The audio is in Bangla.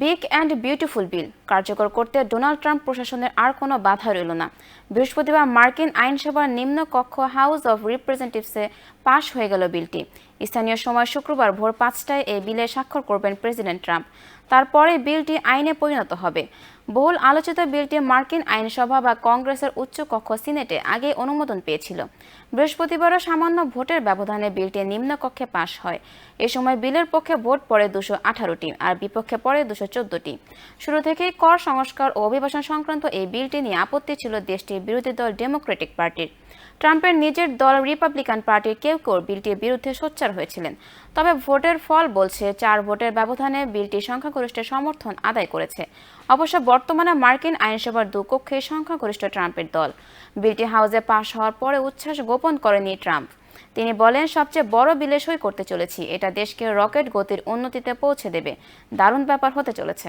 Big and beautiful bill. কার্যকর করতে ডোনাল্ড ট্রাম্প প্রশাসনের আর কোনো বাধা রইল না। বৃহস্পতিবার মার্কিন আইনসভার নিম্ন কক্ষ হাউস অব রিপ্রেজেন্টেটিভসে পাশ হয়ে গেল বিলটি। স্থানীয় সময় শুক্রবার ভোর পাঁচটায় এই বিলে স্বাক্ষর করবেন প্রেসিডেন্ট ট্রাম্প। তারপরে বিলটি আইনে পরিণত হবে। বহুল আলোচিত বিলটি মার্কিন আইনসভা বা কংগ্রেসের উচ্চ কক্ষ সিনেটে আগে অনুমোদন পেয়েছিল। বৃহস্পতিবারও সামান্য ভোটের ব্যবধানে বিলটি নিম্নকক্ষে পাশ হয়। এ সময় বিলের পক্ষে ভোট পড়ে দুশো আঠারোটি আর বিপক্ষে পড়ে দুশো চোদ্দটি। শুরু থেকেই কর সংস্কার ও অভিবাসন সংক্রান্ত এই বিলটি নিয়ে আপত্তি ছিল দেশটির বিরোধী দল ডেমোক্রেটিক পার্টির। ট্রাম্পের নিজের দল রিপাবলিকান পার্টির কেউ কেউ বিলটির বিরুদ্ধে সোচ্চার হয়েছিলেন। তবে ভোটের ফল বলছে, চার ভোটের ব্যবধানে বিলটি সংখ্যাগরিষ্ঠের সমর্থন আদায় করেছে। অবশ্য বর্তমানে মার্কিন আইনসভার দুকক্ষে সংখ্যাগরিষ্ঠ ট্রাম্পের দল। বিলটি হাউসে পাশ হওয়ার পরে উচ্ছ্বাস গোপন করেনি ট্রাম্প। তিনি বলেন, সবচেয়ে বড় বিলে সই করতে চলেছি। এটা দেশকে রকেট গতির উন্নতিতে পৌঁছে দেবে। দারুণ ব্যাপার হতে চলেছে।